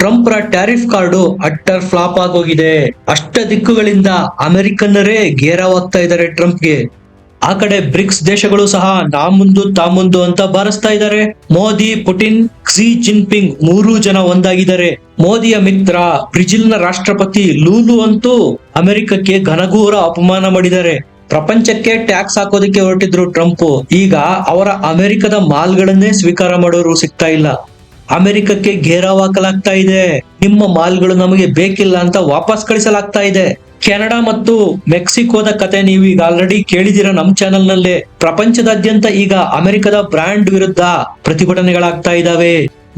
Trump ರ tariff card utter flop ಆಗೋಗಿದೆ. ಅಷ್ಟ ದಿಕ್ಕುಗಳಿಂದ ಅಮೆರಿಕನ್ನರೇ ಗೇರವಾಗ್ತಾ ಇದ್ದಾರೆ ಟ್ರಂಪ್ಗೆ. ಆ ಕಡೆ ಬ್ರಿಕ್ಸ್ ದೇಶಗಳು ಸಹ ನಾ ಮುಂದು ತಾ ಮುಂದು ಅಂತ ಬಾರಿಸ್ತಾ ಇದ್ದಾರೆ. ಮೋದಿ, ಪುಟಿನ್, ಕ್ಸಿ ಜಿನ್ಪಿಂಗ್ ಮೂರು ಜನ ಒಂದಾಗಿದ್ದಾರೆ. ಮೋದಿಯ ಮಿತ್ರ, ಬ್ರಿಜಿಲ್ನ ರಾಷ್ಟ್ರಪತಿ ಲೂಲು ಅಂತೂ ಅಮೆರಿಕಕ್ಕೆ ಘನಘೋರ ಅಪಮಾನ ಮಾಡಿದ್ದಾರೆ. ಪ್ರಪಂಚಕ್ಕೆ ಟ್ಯಾಕ್ಸ್ ಹಾಕೋದಕ್ಕೆ ಹೊರಟಿದ್ರು ಟ್ರಂಪ್. ಈಗ ಅವರ ಅಮೆರಿಕದ ಮಾಲ್ಗಳನ್ನೇ ಸ್ವೀಕಾರ ಮಾಡೋರು ಸಿಗ್ತಾ ಇಲ್ಲ. ಅಮೆರಿಕಕ್ಕೆ ಘೇರಾವ್ ಹಾಕಲಾಗ್ತಾ ಇದೆ. ನಿಮ್ಮ ಮಾಲ್ಗಳು ನಮಗೆ ಬೇಕಿಲ್ಲ ಅಂತ ವಾಪಸ್ ಕಳಿಸಲಾಗ್ತಾ ಇದೆ. ಕೆನಡಾ ಮತ್ತು ಮೆಕ್ಸಿಕೋದ ಕತೆ ನೀವು ಈಗ ಆಲ್ರೆಡಿ ಕೇಳಿದಿರ ನಮ್ ಚಾನೆಲ್ನಲ್ಲಿ ಪ್ರಪಂಚದಾದ್ಯಂತ ಈಗ ಅಮೆರಿಕದ ಬ್ರ್ಯಾಂಡ್ ವಿರುದ್ಧ ಪ್ರತಿಭಟನೆಗಳಾಗ್ತಾ ಇದಾವೆ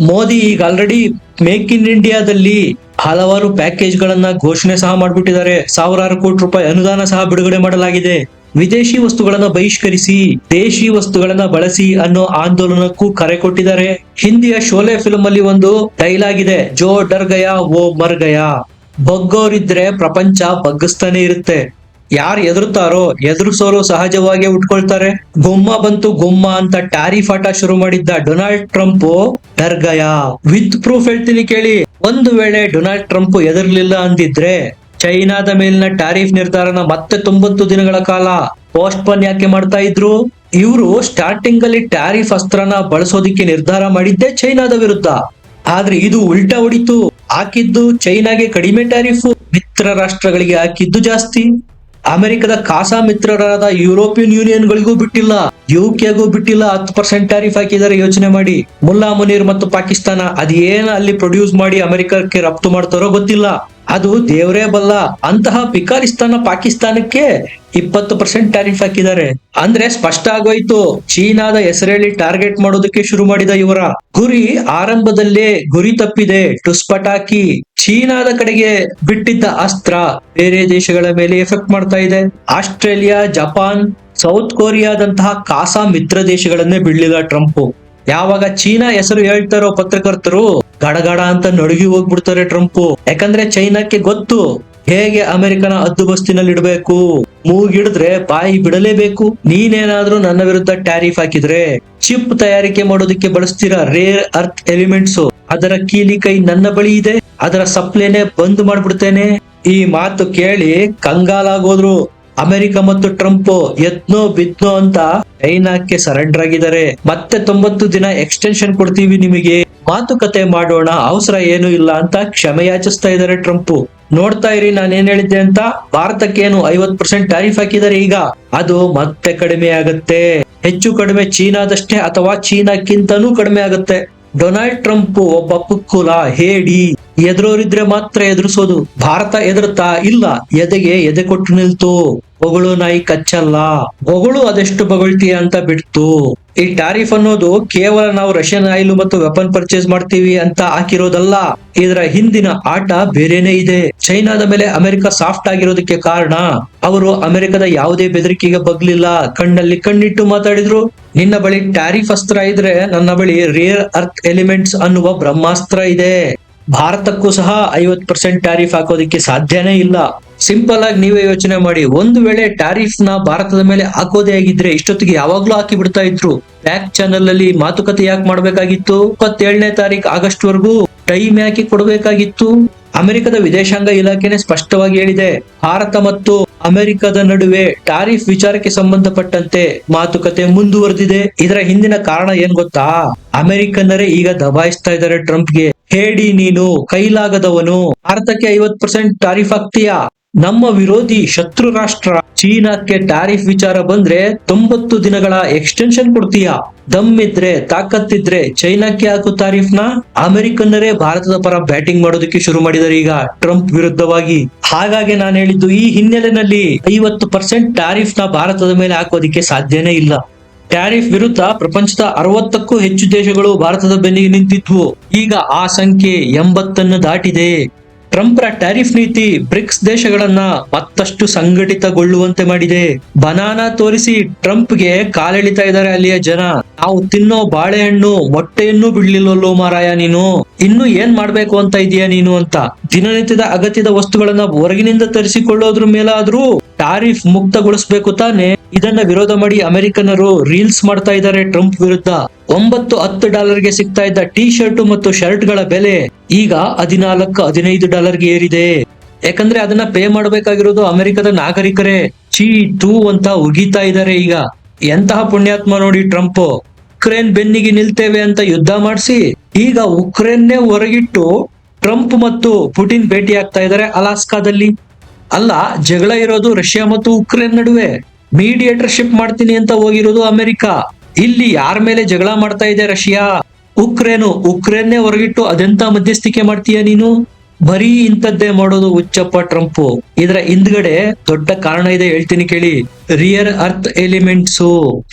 ಮೋದಿ ಈಗ ಆಲ್ರೆಡಿ ಮೇಕ್ ಇನ್ ಇಂಡಿಯಾದಲ್ಲಿ ಹಲವಾರು ಪ್ಯಾಕೇಜ್ ಗಳನ್ನ ಘೋಷಣೆ ಸಹ ಮಾಡಿಬಿಟ್ಟಿದ್ದಾರೆ. ಸಾವಿರಾರು ಕೋಟಿ ರೂಪಾಯಿ ಅನುದಾನ ಸಹ ಬಿಡುಗಡೆ ಮಾಡಲಾಗಿದೆ. ವಿದೇಶಿ ವಸ್ತುಗಳನ್ನ ಬಹಿಷ್ಕರಿಸಿ, ದೇಶಿ ವಸ್ತುಗಳನ್ನ ಬಳಸಿ ಅನ್ನೋ ಆಂದೋಲನಕ್ಕೂ ಕರೆ ಕೊಟ್ಟಿದ್ದಾರೆ. ಹಿಂದಿಯ ಶೋಲೆ ಫಿಲ್ಮ್ ಅಲ್ಲಿ ಒಂದು ಡೈಲಾಗ್ ಇದೆ ಜೋ ಡರ್ ಗಯಾ ಓ ಮರ್ ಗಯಾ ಬಗ್ಗೋರಿದ್ರೆ ಪ್ರಪಂಚ ಬಗ್ಗಿಸ್ತಾನೆ ಇರುತ್ತೆ. ಯಾರು ಎದುರುತ್ತಾರೋ ಎದುರಿಸೋರು ಸಹಜವಾಗಿ ಉಟ್ಕೊಳ್ತಾರೆ. ಗುಮ್ಮ ಬಂತು ಗುಮ್ಮ ಅಂತ ಟ್ಯಾರಿಫ್ ಆಟ ಶುರು ಮಾಡಿದ್ದ ಡೊನಾಲ್ಡ್ ಟ್ರಂಪ್ ಡರ್ಗಯ ವಿತ್ ಪ್ರೂಫ್ ಹೇಳ್ತೀನಿ ಕೇಳಿ. ಒಂದು ವೇಳೆ ಡೊನಾಲ್ಡ್ ಟ್ರಂಪ್ ಎದುರ್ಲಿಲ್ಲ ಅಂದಿದ್ರೆ ಚೈನಾದ ಮೇಲಿನ ಟ್ಯಾರಿಫ್ ನಿರ್ಧಾರನ ಮತ್ತೆ ತೊಂಬತ್ತು ದಿನಗಳ ಕಾಲ ಪೋಸ್ಟ್ ಪೋನ್ ಯಾಕೆ ಮಾಡ್ತಾ ಇದ್ರು? ಇವರು ಸ್ಟಾರ್ಟಿಂಗ್ ಅಲ್ಲಿ ಟ್ಯಾರಿಫ್ ಅಸ್ತ್ರನ ಬಳಸೋದಿಕ್ಕೆ ನಿರ್ಧಾರ ಮಾಡಿದ್ದೆ ಚೈನಾದ ವಿರುದ್ಧ. ಆದ್ರೆ ಇದು ಉಲ್ಟಾ ಹೊಡಿತು. ಹಾಕಿದ್ದು ಚೈನಾಗೆ ಕಡಿಮೆ ಟ್ಯಾರಿಫ್, ಮಿತ್ರ ರಾಷ್ಟ್ರಗಳಿಗೆ ಹಾಕಿದ್ದು ಜಾಸ್ತಿ. ಅಮೆರಿಕದ ಕಾಸಾ ಮಿತ್ರರಾದ ಯುರೋಪಿಯನ್ ಯೂನಿಯನ್ ಗಳಿಗೂ ಬಿಟ್ಟಿಲ್ಲ. ಯುಕೆಗೂ ಬಿಟ್ಟಿಲ್ಲ. ಹತ್ತು ಪರ್ಸೆಂಟ್ ಟ್ಯಾರಿಫ್ ಹಾಕಿದ್ದಾರೆ ಯೋಚನೆ ಮಾಡಿ. ಮುಲ್ಲಾ ಮುನೀರ್ ಮತ್ತು ಪಾಕಿಸ್ತಾನ ಅದೇನ ಅಲ್ಲಿ ಪ್ರೊಡ್ಯೂಸ್ ಮಾಡಿ ಅಮೆರಿಕಕ್ಕೆ ರಫ್ತು ಮಾಡ್ತಾರೋ ಗೊತ್ತಿಲ್ಲ. ಅದು ದೇವರೇ ಬಲ್ಲ. ಅಂತಹ ಪಿಕಾರಿಸ್ತಾನ ಪಾಕಿಸ್ತಾನಕ್ಕೆ ಇಪ್ಪತ್ತು ಪರ್ಸೆಂಟ್ ಟ್ಯಾರಿಫ್ ಹಾಕಿದ್ದಾರೆ. ಅಂದ್ರೆ ಸ್ಪಷ್ಟ ಆಗೋಯ್ತು. ಚೀನಾದ ಹೆಸರೇಳಿ ಟಾರ್ಗೆಟ್ ಮಾಡೋದಕ್ಕೆ ಶುರು ಮಾಡಿದ ಇವರ. ಗುರಿ ಆರಂಭದಲ್ಲೇ ಗುರಿ ತಪ್ಪಿದೆ. ಟುಸ್ಪಟಾಕಿ ಚೀನಾದ ಕಡೆಗೆ ಬಿಟ್ಟಿದ್ದ ಅಸ್ತ್ರ ಬೇರೆ ದೇಶಗಳ ಮೇಲೆ ಎಫೆಕ್ಟ್ ಮಾಡ್ತಾ ಇದೆ. ಆಸ್ಟ್ರೇಲಿಯಾ, ಜಪಾನ್, ಸೌತ್ ಕೊರಿಯಾದಂತಹ ಕಾಸಾ ಮಿತ್ರ ದೇಶಗಳನ್ನೇ ಬಿಡ್ಲಿಲ್ಲ ಟ್ರಂಪ್. ಯಾವಾಗ ಚೀನಾ ಹೆಸರು ಹೇಳ್ತಾರೋ ಪತ್ರಕರ್ತರು ಗಡಗಡ ಅಂತ ನಡುಗಿ ಹೋಗ್ಬಿಡ್ತಾರೆ ಟ್ರಂಪ್. ಯಾಕಂದ್ರೆ ಚೈನಾಕ್ಕೆ ಗೊತ್ತು ಹೇಗೆ ಅಮೆರಿಕನ ಹದ್ದುಬಸ್ತಿನಲ್ಲಿ ಇಡಬೇಕು? ಮೂಗಿಡಿದ್ರೆ ಬಾಯಿ ಬಿಡಲೇಬೇಕು. ನೀನೇನಾದ್ರೂ ನನ್ನ ವಿರುದ್ಧ ಟ್ಯಾರಿಫ್ ಹಾಕಿದ್ರೆ ಚಿಪ್ ತಯಾರಿಕೆ ಮಾಡೋದಕ್ಕೆ ಬಳಸ್ತೀರಾ ರೇರ್ ಅರ್ತ್ ಎಲಿಮೆಂಟ್ಸ್ ಅದರ ಕೀಲಿ ಕೈ ನನ್ನ ಬಳಿ ಇದೆ. ಅದರ ಸಪ್ಲೈನೆ ಬಂದ್ ಮಾಡ್ಬಿಡ್ತೇನೆ. ಈ ಮಾತು ಕೇಳಿ ಕಂಗಾಲಾಗೋದ್ರು. ಅಮೆರಿಕ ಮತ್ತು ಟ್ರಂಪ್ ಎತ್ನೋ ಬಿತ್ನೋ ಅಂತ ಚೈನಾಕ್ಕೆ ಸರೆಂಡರ್ ಆಗಿದ್ದಾರೆ ಮತ್ತೆ ತೊಂಬತ್ತು ದಿನ ಎಕ್ಸ್ಟೆನ್ಷನ್ ಕೊಡ್ತೀವಿ ನಿಮಗೆ. ಮಾತುಕತೆ ಮಾಡೋಣ, ಅವಸರ ಏನು ಇಲ್ಲ ಅಂತ ಕ್ಷಮೆ ಯಾಚಿಸ್ತಾ ಇದ್ದಾರೆ ಟ್ರಂಪ್. ನೋಡ್ತಾ ಇರಿ ನಾನು ಏನ್ ಹೇಳಿದ್ದೆ ಅಂತ? ಭಾರತಕ್ಕೆ ಏನು ಐವತ್ ಪರ್ಸೆಂಟ್ ಟ್ಯಾರಿಫ್ ಹಾಕಿದ್ದಾರೆ ಈಗ? ಅದು ಮತ್ತೆ ಕಡಿಮೆ ಆಗತ್ತೆ. ಹೆಚ್ಚು ಕಡಿಮೆ ಚೀನಾದಷ್ಟೇ ಅಥವಾ ಚೀನಾಕ್ಕಿಂತನೂ ಕಡಿಮೆ ಆಗುತ್ತೆ. ಡೊನಾಲ್ಡ್ ಟ್ರಂಪ್ ಒಬ್ಬ ಕುಕ್ಕುಲ ಹೇಡಿ. ಎದುರೋರಿದ್ರೆ ಮಾತ್ರ ಎದುರಿಸೋದು. ಭಾರತ ಎದುರುತ್ತಾ ಇಲ್ಲ. ಎದೆಗೆ ಎದೆ ಕೊಟ್ಟು ನಿಲ್ತು. ಹೊಗಳು ನಾಯಿ ಕಚ್ಚಲ್ಲ. ಹೊಗಳು ಅದೆಷ್ಟು ಬಗಳ್ತೀಯ ಅಂತ ಬಿಡ್ತು. ಈ ಟ್ಯಾರಿಫ್ ಅನ್ನೋದು ಕೇವಲ ನಾವು ರಷ್ಯನ್ ಆಯಿಲ್ ಮತ್ತು ವೆಪನ್ ಪರ್ಚೇಸ್ ಮಾಡ್ತೀವಿ ಅಂತ ಹಾಕಿರೋದಲ್ಲ. ಇದರ ಹಿಂದಿನ ಆಟ ಬೇರೆನೆ ಇದೆ. ಚೈನಾದ ಮೇಲೆ ಅಮೆರಿಕ ಸಾಫ್ಟ್ ಆಗಿರೋದಕ್ಕೆ ಕಾರಣ. ಅವರು ಅಮೆರಿಕದ ಯಾವುದೇ ಬೆದರಿಕೆಗೆ ಬಗ್ಲಿಲ್ಲ. ಕಣ್ಣಲ್ಲಿ ಕಣ್ಣಿಟ್ಟು ಮಾತಾಡಿದ್ರು. ನಿನ್ನ ಬಳಿ ಟಾರಿಫ್ ಅಸ್ತ್ರ ಇದ್ರೆ ನನ್ನ ಬಳಿ ರೇರ್ ಅರ್ತ್ ಎಲಿಮೆಂಟ್ಸ್ ಅನ್ನುವ ಬ್ರಹ್ಮಾಸ್ತ್ರ ಇದೆ. ಭಾರತಕ್ಕೂ ಸಹ ಐವತ್ ಪರ್ಸೆಂಟ್ ಟ್ಯಾರಿಫ್ ಹಾಕೋದಿಕ್ಕೆ ಸಾಧ್ಯನೇ ಇಲ್ಲ. ಸಿಂಪಲ್ ಆಗಿ ನೀವೇ ಯೋಚನೆ ಮಾಡಿ. ಒಂದು ವೇಳೆ ಟ್ಯಾರಿಫ್ನ ಭಾರತದ ಮೇಲೆ ಹಾಕೋದೇ ಆಗಿದ್ರೆ ಇಷ್ಟೊತ್ತಿಗೆ ಯಾವಾಗ್ಲೂ ಹಾಕಿ ಬಿಡ್ತಾ ಇದ್ರು. ಬ್ಯಾಕ್ ಚಾನಲ್ ಅಲ್ಲಿ ಮಾತುಕತೆ ಯಾಕೆ ಮಾಡ್ಬೇಕಾಗಿತ್ತು? ಇಪ್ಪತ್ತೇಳನೇ ತಾರೀಕು ಆಗಸ್ಟ್ ವರೆಗೂ ಟೈಮ್ ಯಾಕೆ ಕೊಡಬೇಕಾಗಿತ್ತು? ಅಮೆರಿಕದ ವಿದೇಶಾಂಗ ಇಲಾಖೆನೆ ಸ್ಪಷ್ಟವಾಗಿ ಹೇಳಿದೆ. ಭಾರತ ಮತ್ತು ಅಮೆರಿಕದ ನಡುವೆ ಟಾರಿಫ್ ವಿಚಾರಕ್ಕೆ ಸಂಬಂಧಪಟ್ಟಂತೆ ಮಾತುಕತೆ ಮುಂದುವರೆದಿದೆ. ಇದರ ಹಿಂದಿನ ಕಾರಣ ಏನ್ ಗೊತ್ತಾ? ಅಮೆರಿಕನ್ನರೇ ಈಗ ದಬಾಯಿಸ್ತಾ ಇದ್ದಾರೆ ಟ್ರಂಪ್ಗೆ. ಹೇಳಿ ನೀನು, ಕೈಲಾಗದವನು. ಭಾರತಕ್ಕೆ ಐವತ್ ಪರ್ಸೆಂಟ್ ಟಾರಿಫ್ ಆಗ್ತೀಯಾ? ನಮ್ಮ ವಿರೋಧಿ ಶತ್ರು ರಾಷ್ಟ್ರ ಚೀನಾಕ್ಕೆ ಟಾರಿಫ್ ವಿಚಾರ ಬಂದ್ರೆ ತೊಂಬತ್ತು ದಿನಗಳ ಎಕ್ಸ್ಟೆನ್ಷನ್ ಕೊಡ್ತೀಯಾ? ದಮ್ಮಿದ್ರೆ ತಾಕತ್ತಿದ್ರೆ ಚೈನಾಕ್ಕೆ ಹಾಕು ತಾರೀಫ್ನ ಅಮೆರಿಕನ್ನರೇ ಭಾರತದ ಪರ ಬ್ಯಾಟಿಂಗ್ ಮಾಡೋದಕ್ಕೆ ಶುರು ಮಾಡಿದ್ದಾರೆ ಈಗ ಟ್ರಂಪ್ ವಿರುದ್ಧವಾಗಿ. ಹಾಗಾಗಿ ನಾನು ಹೇಳಿದ್ದು ಈ ಹಿನ್ನೆಲೆಯಲ್ಲಿ ಐವತ್ತು ಪರ್ಸೆಂಟ್ ಟಾರಿಫ್ನ ಭಾರತದ ಮೇಲೆ ಹಾಕೋದಿಕ್ಕೆ ಸಾಧ್ಯನೇ ಇಲ್ಲ. ಟ್ಯಾರಿಫ್ ವಿರುದ್ಧ ಪ್ರಪಂಚದ ಅರವತ್ತಕ್ಕೂ ಹೆಚ್ಚು ದೇಶಗಳು ಭಾರತದ ಬೆನ್ನಿಗೆ ನಿಂತಿದ್ವು. ಈಗ ಆ ಸಂಖ್ಯೆ ಎಂಬತ್ತನ್ನು ದಾಟಿದೆ. ಟ್ರಂಪ್ರ ಟ್ಯಾರಿಫ್ ನೀತಿ ಬ್ರಿಕ್ಸ್ ದೇಶಗಳನ್ನ ಮತ್ತಷ್ಟು ಸಂಘಟಿತಗೊಳ್ಳುವಂತೆ ಮಾಡಿದೆ. ಬನಾನಾ ತೋರಿಸಿ ಟ್ರಂಪ್ಗೆ ಕಾಲೆಳಿತಾ ಇದ್ದಾರೆ ಅಲ್ಲಿಯ ಜನ. ನಾವು ತಿನ್ನೋ ಬಾಳೆಹಣ್ಣು, ಮೊಟ್ಟೆಯನ್ನು ಬಿಡ್ಲಿಲ್ಲಲ್ಲೋ ಮಾರಾಯ ನೀನು. ಇನ್ನು ಏನ್ ಮಾಡ್ಬೇಕು ಅಂತ ಇದೀಯ ನೀನು ಅಂತ. ದಿನನಿತ್ಯದ ಅಗತ್ಯದ ವಸ್ತುಗಳನ್ನ ಹೊರಗಿನಿಂದ ತರಿಸಿಕೊಳ್ಳೋದ್ರ ಮೇಲಾದ್ರೂ ಟಾರಿಫ್ ಮುಕ್ತಗೊಳಿಸಬೇಕು ತಾನೆ? ಇದನ್ನ ವಿರೋಧ ಮಾಡಿ ಅಮೆರಿಕನರು ರೀಲ್ಸ್ ಮಾಡ್ತಾ ಇದ್ದಾರೆ ಟ್ರಂಪ್ ವಿರುದ್ಧ. ಒಂಬತ್ತು ಹತ್ತು ಡಾಲರ್ಗೆ ಸಿಗ್ತಾ ಇದ್ದ ಟಿ ಶರ್ಟ್ ಮತ್ತು ಶರ್ಟ್ಗಳ ಬೆಲೆ ಈಗ ಹದಿನಾಲ್ಕು, ಹದಿನೈದು ಡಾಲರ್ಗೆ ಏರಿದೆ. ಯಾಕಂದ್ರೆ ಅದನ್ನ ಪೇ ಮಾಡಬೇಕಾಗಿರೋದು ಅಮೆರಿಕದ ನಾಗರಿಕರೇ. ಚೀ ತೂ ಅಂತ ಉಗಿತಾ ಇದ್ದಾರೆ ಈಗ. ಎಂತಹ ಪುಣ್ಯಾತ್ಮ ನೋಡಿ ಟ್ರಂಪ್. ಉಕ್ರೇನ್ ಬೆನ್ನಿಗೆ ನಿಲ್ತೇವೆ ಅಂತ ಯುದ್ಧ ಮಾಡಿಸಿ ಈಗ ಉಕ್ರೇನ್ನೇ ಹೊರಗಿಟ್ಟು ಟ್ರಂಪ್ ಮತ್ತು ಪುಟಿನ್ ಭೇಟಿ ಆಗ್ತಾ ಇದ್ದಾರೆ ಅಲಾಸ್ಕಾದಲ್ಲಿ. ಅಲ್ಲ, ಜಗಳ ಇರೋದು ರಷ್ಯಾ ಮತ್ತು ಉಕ್ರೇನ್ ನಡುವೆ. ಮೀಡಿಯೇಟರ್ಶಿಪ್ ಮಾಡ್ತೀನಿ ಅಂತ ಹೋಗಿರೋದು ಅಮೆರಿಕ. ಇಲ್ಲಿ ಯಾರ ಮೇಲೆ ಜಗಳ ಮಾಡ್ತಾ ಇದೆ ರಷ್ಯಾ? ಉಕ್ರೇನು, ಉಕ್ರೇನ್ನೇ ಹೊರಗಿಟ್ಟು ಅದೆಂತ ಮಧ್ಯಸ್ಥಿಕೆ ಮಾಡ್ತೀಯ ನೀನು? ಬರೀ ಇಂಥದ್ದೇ ಮಾಡೋದು ಉಚ್ಚಪ್ಪ ಟ್ರಂಪ್. ಇದರ ಹಿಂದ್ಗಡೆ ದೊಡ್ಡ ಕಾರಣ ಇದೆ, ಹೇಳ್ತೀನಿ ಕೇಳಿ. Rare earth elements.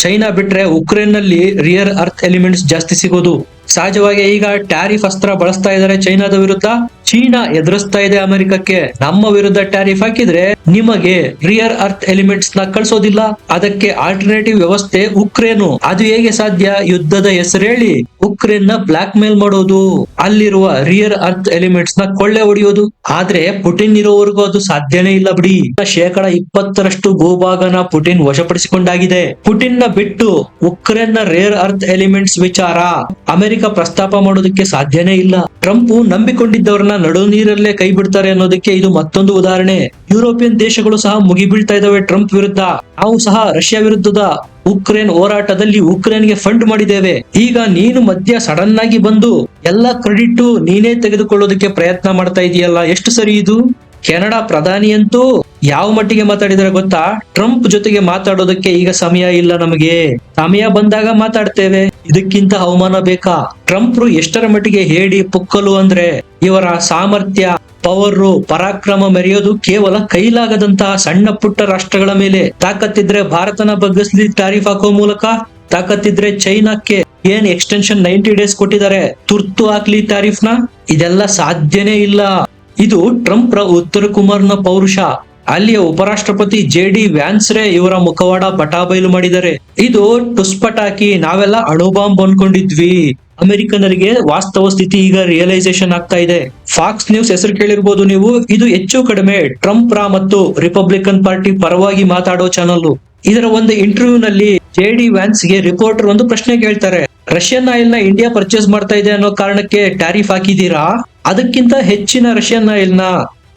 ಚೈನಾ ಬಿಟ್ರೆ ಉಕ್ರೇನ್ನಲ್ಲಿ ರಿಯರ್ ಅರ್ತ್ ಎಲಿಮೆಂಟ್ಸ್ ಜಾಸ್ತಿ ಸಿಗೋದು. ಸಹಜವಾಗಿ ಈಗ ಟ್ಯಾರಿಫ್ ಅಸ್ತ್ರ ಬಳಸ್ತಾ ಇದ್ದಾರೆ ಚೈನಾದ ವಿರುದ್ಧ. ಚೀನಾ ಎದುರಿಸ್ತಾ ಇದೆ ಅಮೆರಿಕಕ್ಕೆ. ನಮ್ಮ ವಿರುದ್ಧ ಟ್ಯಾರಿಫ್ ಹಾಕಿದ್ರೆ ನಿಮಗೆ ರಿಯರ್ ಅರ್ತ್ ಎಲಿಮೆಂಟ್ಸ್ನ ಕಳಿಸೋದಿಲ್ಲ. ಅದಕ್ಕೆ ಆಲ್ಟರ್ನೇಟಿವ್ ವ್ಯವಸ್ಥೆ ಉಕ್ರೇನು. ಅದು ಹೇಗೆ ಸಾಧ್ಯ? ಯುದ್ಧದ ಹೆಸರೇಳಿ ಉಕ್ರೇನ್ನ ಬ್ಲಾಕ್ ಮೇಲ್ ಮಾಡೋದು. ಅಲ್ಲಿರುವ ರಿಯರ್ ಅರ್ತ್ ಎಲಿಮೆಂಟ್ಸ್ನ ಕೊಳ್ಳೆ ಹೊಡೆಯೋದು. ಆದ್ರೆ ಪುಟಿನ್ ಇರೋವರೆಗೂ ಅದು ಸಾಧ್ಯನೇ ಇಲ್ಲ ಬಿಡಿ. ಶೇಕಡ ಇಪ್ಪತ್ತರಷ್ಟು ಭೂಭಾಗನ ಪುಟಿನ್ ವಶಪಡಿಸಿಕೊಂಡಾಗಿದೆ. ಪುಟಿನ್ನ ಬಿಟ್ಟು ಉಕ್ರೇನ್ನ ರೇರ್ ಅರ್ತ್ ಎಲಿಮೆಂಟ್ಸ್ ವಿಚಾರ. ಅಮೆರಿಕ ಪ್ರಸ್ತಾಪ ಮಾಡೋದಕ್ಕೆ ಸಾಧ್ಯನೇ ಇಲ್ಲ. ಟ್ರಂಪ್ ನಂಬಿಕೊಂಡಿದ್ದವರನ್ನ ನಡು ನೀರಲ್ಲೇ ಕೈ ಬಿಡ್ತಾರೆ ಅನ್ನೋದಕ್ಕೆ ಇದು ಮತ್ತೊಂದು ಉದಾಹರಣೆ. ಯುರೋಪಿಯನ್ ದೇಶಗಳು ಸಹ ಮುಗಿಬೀಳ್ತಾ ಇದಾವೆ ಟ್ರಂಪ್ ವಿರುದ್ಧ. ನಾವು ಸಹ ರಷ್ಯಾ ವಿರುದ್ಧದ ಉಕ್ರೇನ್ ಹೋರಾಟದಲ್ಲಿ ಉಕ್ರೇನ್ಗೆ ಫಂಡ್ ಮಾಡಿದ್ದೇವೆ. ಈಗ ನೀನು ಮಧ್ಯ ಸಡನ್ ಆಗಿ ಬಂದು ಎಲ್ಲ ಕ್ರೆಡಿಟ್ ನೀನೇ ತೆಗೆದುಕೊಳ್ಳೋದಕ್ಕೆ ಪ್ರಯತ್ನ ಮಾಡ್ತಾ ಇದೆಯಲ್ಲ. ಎಷ್ಟು ಸರಿ ಇದು? ಕೆನಡಾ ಪ್ರಧಾನಿಯಂತೂ ಯಾವ ಮಟ್ಟಿಗೆ ಮಾತಾಡಿದರೆ ಗೊತ್ತಾ? ಟ್ರಂಪ್ ಜೊತೆಗೆ ಮಾತಾಡೋದಕ್ಕೆ ಈಗ ಸಮಯ ಇಲ್ಲ ನಮಗೆ. ಸಮಯ ಬಂದಾಗ ಮಾತಾಡ್ತೇವೆ. ಇದಕ್ಕಿಂತ ಅವಮಾನ ಬೇಕಾ? ಟ್ರಂಪ್ ಎಷ್ಟರ ಮಟ್ಟಿಗೆ ಹೇಳಿ ಪುಕ್ಕಲು ಅಂದ್ರೆ? ಇವರ ಸಾಮರ್ಥ್ಯ, ಪವರು, ಪರಾಕ್ರಮ ಮೆರೆಯೋದು ಕೇವಲ ಕೈಲಾಗದಂತಹ ಸಣ್ಣ ಪುಟ್ಟ ರಾಷ್ಟ್ರಗಳ ಮೇಲೆ. ತಾಕತ್ತಿದ್ರೆ ಭಾರತನ ಬಗ್ಗಿಸ್ಲಿ ತಾರೀಫ್ ಹಾಕೋ ಮೂಲಕ, ತಾಕತ್ತಿದ್ರೆ ಚೈನಾಕ್ಕೆ ಏನ್ ಎಕ್ಸ್ಟೆನ್ಷನ್ ನೈಂಟಿ ಡೇಸ್ ಕೊಟ್ಟಿದ್ದಾರೆ? ತುರ್ತು ಹಾಕ್ಲಿ ತಾರೀಫ್ನ ಇದೆಲ್ಲ ಸಾಧ್ಯನೇ ಇಲ್ಲ. ಇದು ಟ್ರಂಪ್ ರ ಉತ್ತರ ಕುಮಾರ್ನ ಪೌರುಷ. ಅಲ್ಲಿಯ ಉಪರಾಷ್ಟ್ರಪತಿ ಜೆ ಡಿ ವ್ಯಾನ್ಸ್ರೇ ಇವರ ಮುಖವಾಡ ಪಟಾಬೈಲು ಮಾಡಿದ್ದಾರೆ ಇದು ಟುಸ್ಪಟಾಕಿ ನಾವೆಲ್ಲ ಅಣುಬಾಂಬ್ ಅನ್ಕೊಂಡಿದ್ವಿ. ಅಮೆರಿಕನರಿಗೆ ವಾಸ್ತವ ಸ್ಥಿತಿ ಈಗ ರಿಯಲೈಸೇಷನ್ ಆಗ್ತಾ ಇದೆ. ಫಾಕ್ಸ್ ನ್ಯೂಸ್ ಹೆಸರು ಕೇಳಿರ್ಬೋದು ನೀವು. ಇದು ಹೆಚ್ಚು ಕಡಿಮೆ ಟ್ರಂಪ್ ರ ಮತ್ತು ರಿಪಬ್ಲಿಕನ್ ಪಾರ್ಟಿ ಪರವಾಗಿ ಮಾತಾಡೋ ಚಾನಲ್ ಇದರ ಒಂದು ಇಂಟರ್ವ್ಯೂ ನಲ್ಲಿ ಜೆ ಡಿ ವ್ಯಾನ್ಸ್ಗೆ ರಿಪೋರ್ಟರ್ ಒಂದು ಪ್ರಶ್ನೆ ಕೇಳ್ತಾರೆ. ರಷ್ಯನ್ ಆಯಿಲ್ನ ಇಂಡಿಯಾ ಪರ್ಚೇಸ್ ಮಾಡ್ತಾ ಇದೆ ಅನ್ನೋ ಕಾರಣಕ್ಕೆ ಟ್ಯಾರಿಫ್ ಹಾಕಿದೀರಾ ಅದಕ್ಕಿಂತ ಹೆಚ್ಚಿನ ರಷ್ಯನ್ ಆಯಿಲ್ನ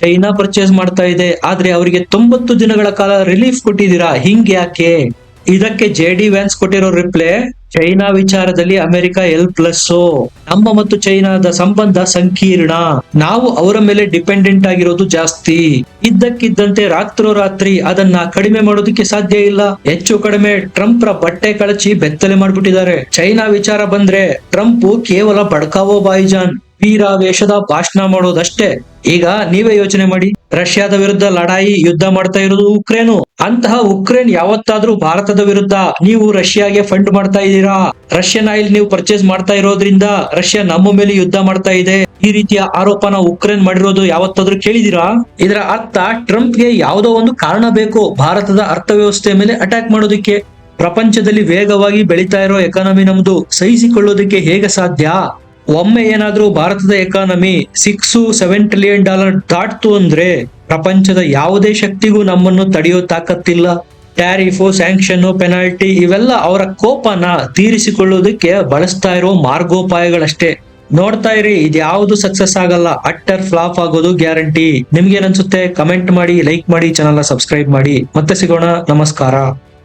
ಚೈನಾ ಪರ್ಚೇಸ್ ಮಾಡ್ತಾ ಇದೆ. ಆದ್ರೆ ಅವರಿಗೆ ತೊಂಬತ್ತು ದಿನಗಳ ಕಾಲ ರಿಲೀಫ್ ಕೊಟ್ಟಿದ್ದೀರಾ? ಹಿಂಗ್ ಯಾಕೆ ಇದಕ್ಕೆ ಜೆ ಡಿ ವ್ಯಾನ್ಸ್ ಕೊಟ್ಟಿರೋ ರಿಪ್ಲೈ ಚೈನಾ ವಿಚಾರದಲ್ಲಿ ಅಮೆರಿಕ ಎಲ್ ಪ್ಲಸ್ ನಮ್ಮ ಮತ್ತು ಚೈನಾದ ಸಂಬಂಧ ಸಂಕೀರ್ಣ. ನಾವು ಅವರ ಮೇಲೆ ಡಿಪೆಂಡೆಂಟ್ ಆಗಿರೋದು ಜಾಸ್ತಿ. ಇದ್ದಕ್ಕಿದ್ದಂತೆ ರಾತ್ರೋರಾತ್ರಿ ಅದನ್ನ ಕಡಿಮೆ ಮಾಡೋದಕ್ಕೆ ಸಾಧ್ಯ ಇಲ್ಲ. ಹೆಚ್ಚು ಕಡಿಮೆ ಟ್ರಂಪ್ ರ ಬಟ್ಟೆ ಕಳಚಿ ಬೆತ್ತಲೆ ಮಾಡ್ಬಿಟ್ಟಿದ್ದಾರೆ. ಚೈನಾ ವಿಚಾರ ಬಂದ್ರೆ ಟ್ರಂಪ್ ಕೇವಲ ಬಡ್ಕಾವೋ ಬಾಯಿಜಾನ್. ವೀರಾವೇಶದ ಭಾಷಣ ಮಾಡೋದಷ್ಟೇ. ಈಗ ನೀವೇ ಯೋಚನೆ ಮಾಡಿ. ರಷ್ಯಾದ ವಿರುದ್ಧ ಲಡಾಯಿ ಯುದ್ಧ ಮಾಡ್ತಾ ಇರೋದು ಉಕ್ರೇನು. ಅಂತಹ ಉಕ್ರೇನ್ ಯಾವತ್ತಾದ್ರೂ ಭಾರತದ ವಿರುದ್ಧ ನೀವು ರಷ್ಯಾಗೆ ಫಂಡ್ ಮಾಡ್ತಾ ಇದ್ದೀರಾ? ರಷ್ಯನ್ ಆಯಿಲ್ ನೀವು ಪರ್ಚೇಸ್ ಮಾಡ್ತಾ ಇರೋದ್ರಿಂದ ರಷ್ಯಾ ನಮ್ಮ ಮೇಲೆ ಯುದ್ಧ ಮಾಡ್ತಾ ಇದೆ. ಈ ರೀತಿಯ ಆರೋಪನ ಉಕ್ರೇನ್ ಮಾಡಿರೋದು ಯಾವತ್ತಾದ್ರೂ ಕೇಳಿದಿರಾ ಇದರ ಅರ್ಥ ಟ್ರಂಪ್ಗೆ ಯಾವುದೋ ಒಂದು ಕಾರಣ ಬೇಕು. ಭಾರತದ ಅರ್ಥವ್ಯವಸ್ಥೆ ಮೇಲೆ ಅಟ್ಯಾಕ್ ಮಾಡೋದಕ್ಕೆ. ಪ್ರಪಂಚದಲ್ಲಿ ವೇಗವಾಗಿ ಬೆಳೀತಾ ಇರೋ ಎಕಾನಮಿ ನಮ್ದು ಸಹಿಸಿಕೊಳ್ಳೋದಕ್ಕೆ ಹೇಗೆ ಸಾಧ್ಯ? ಒಮ್ಮೆ ಏನಾದ್ರೂ ಭಾರತದ economy six seven trillion dollar ದಾಟ್ತು ಅಂದ್ರೆ ಪ್ರಪಂಚದ ಯಾವುದೇ ಶಕ್ತಿಗೂ ನಮ್ಮನ್ನು ತಡೆಯೋ ತಾಕತ್ತಿಲ್ಲ. ಟ್ಯಾರಿಫು ಸ್ಯಾಂಕ್ಷನ್ ಪೆನಾಲ್ಟಿ ಇವೆಲ್ಲ ಅವರ ಕೋಪನ ತೀರಿಸಿಕೊಳ್ಳೋದಕ್ಕೆ ಬಳಸ್ತಾ ಇರೋ ಮಾರ್ಗೋಪಾಯಗಳಷ್ಟೇ. ನೋಡ್ತಾ ಇರಿ, ಇದ್ಯಾವುದು ಸಕ್ಸಸ್ ಆಗಲ್ಲ. ಅಟ್ಟರ್ ಫ್ಲಾಪ್ ಆಗೋದು ಗ್ಯಾರಂಟಿ ನಿಮ್ಗೆ ಅನ್ಸುತ್ತೆ? ಕಮೆಂಟ್ ಮಾಡಿ ಲೈಕ್ ಮಾಡಿ ಚಾನಲ್ ಸಬ್ಸ್ಕ್ರೈಬ್ ಮಾಡಿ. ಮತ್ತೆ ಸಿಗೋಣ. ನಮಸ್ಕಾರ.